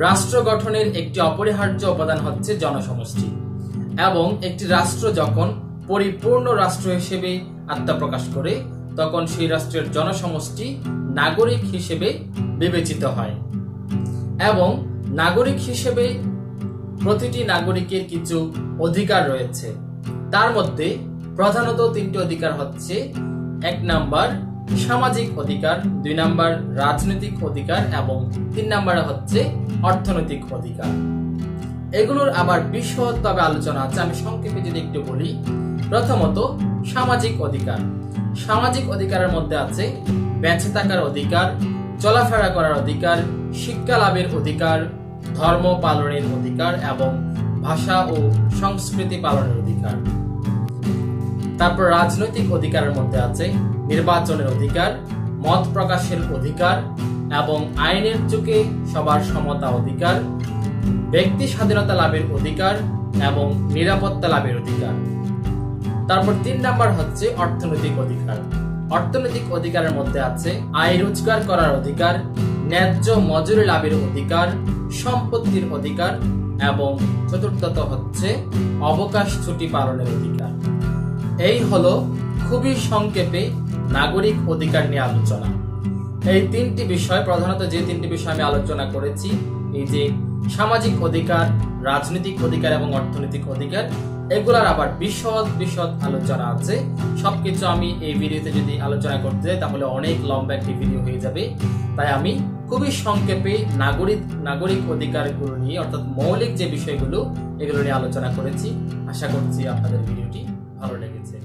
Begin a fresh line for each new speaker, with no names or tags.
রাষ্ট্র গঠনের একটি অপরিহার্য উপাদান হচ্ছে জনসমষ্টি এবং একটি রাষ্ট্র যখন পরিপূর্ণ রাষ্ট্র হিসেবে আত্মপ্রকাশ করে, তখন সেই রাষ্ট্রের জনসমষ্টি নাগরিক হিসেবে বিবেচিত হয় এবং নাগরিক হিসেবে প্রতিটি নাগরিকের কিছু অধিকার রয়েছে। তার মধ্যে প্রধানত তিনটি অধিকার হচ্ছে, এক নাম্বার সামাজিক অধিকার, দুই নাম্বার রাজনৈতিক অধিকার এবং তিন নাম্বারে হচ্ছে অর্থনৈতিক অধিকার। এগুলোর আবার বিশদভাবে আলোচনা আছে। আমি সংক্ষেপে যদি একটু বলি, প্রথমত সামাজিক অধিকার। সামাজিক অধিকারের মধ্যে আছে বেঁচে থাকার অধিকার, চলাফেরা করার অধিকার, শিক্ষা লাভের অধিকার, ধর্ম পালনের অধিকার এবং ভাষা ও সংস্কৃতি পালনের অধিকার। তারপর রাজনৈতিক অধিকারের মধ্যে আছে নির্বাচনের অধিকার, মত প্রকাশের অধিকার এবং আইনের চোখে সবার সমতা অধিকার, ব্যক্তি স্বাধীনতা লাভের অধিকার এবং নিরাপত্তা লাভের অধিকার। তারপর তিন নাম্বার হচ্ছে অর্থনৈতিক অধিকার। অর্থনৈতিক অধিকারের মধ্যে আছে আয় রোজগার করার অধিকার, ন্যায্য মজুরি লাভের অধিকার, সম্পত্তির অধিকার এবং চতুর্থত হচ্ছে অবকাশ ছুটি পালনের অধিকার। এই হলো খুবই সংক্ষেপে নাগরিক অধিকার নিয়ে আলোচনা। এই তিনটি বিষয়, প্রধানত যে তিনটি বিষয় আমি আলোচনা করেছি, এই যে সামাজিক অধিকার, রাজনৈতিক অধিকার এবং অর্থনৈতিক অধিকার, এগুলার আবার বিশদ বিশদ আলোচনা আছে। সবকিছু আমি এই ভিডিওতে যদি আলোচনা করতে যাই, তাহলে অনেক লম্বা একটি ভিডিও হয়ে যাবে। তাই আমি খুবই সংক্ষেপে নাগরিক নাগরিক অধিকারগুলো নিয়ে, অর্থাৎ মৌলিক যে বিষয়গুলো, এগুলো নিয়ে আলোচনা করেছি। আশা করছি আপনাদের ভিডিওটি ভালো লেগেছে